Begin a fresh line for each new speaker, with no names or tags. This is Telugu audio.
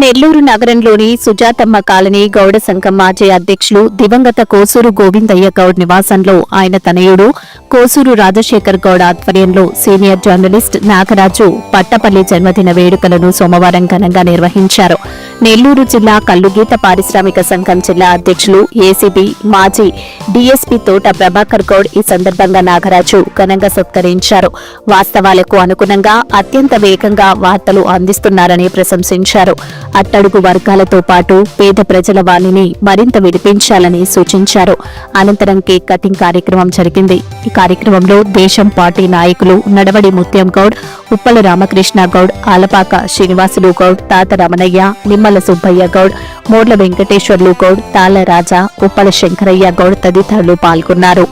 నెల్లూరు నగరంలోని సుజాతమ్మ కాలనీ గౌడ సంఘం మాజీ అధ్యక్షులు దివంగత కోసూరు గోవిందయ్య గౌడ్ నివాసంలో ఆయన తనయుడు కోసూరు రాజశేఖర్ గౌడ్ ఆధ్వర్యంలో సీనియర్ జర్నలిస్ట్ నాగరాజు పట్టపల్లి జన్మదిన వేడుకలను సోమవారం ఘనంగా నిర్వహించారు. నెల్లూరు జిల్లా కల్లుగీత పారిశ్రామిక సంఘం జిల్లా అధ్యక్షులు ఏసీబీ మాజీ డీఎస్పీ తోట ప్రభాకర్ గౌడ్ ఈ సందర్భంగా నాగరాజు ఘనంగా సత్కరించారు. వాస్తవాలకు అనుగుణంగా అత్యంత వేగంగా వార్తలు అందిస్తున్నారని ప్రశంసించారు. అట్టడుగు వర్గాలతో పాటు పేద ప్రజల వాణిని మరింత విడిపించాలని సూచించారు. అనంతరం కేక్ కటింగ్ కార్యక్రమం జరిగింది. ఈ కార్యక్రమంలో దేశం పార్టీ నాయకులు నడవడి ముత్యం గౌడ్ ఉప్పల రామకృష్ణ గౌడ్ ఆలపాక శ్రీనివాసులు గౌడ్ తాత రమణయ్య నిమ్మల సుబ్బయ్య గౌడ్ మోడ్ల వెంకటేశ్వర్లు గౌడ్ తాళ్ళ రాజా ఉప్పల శంకరయ్య గౌడ్ తదితరులు పాల్గొన్నారు.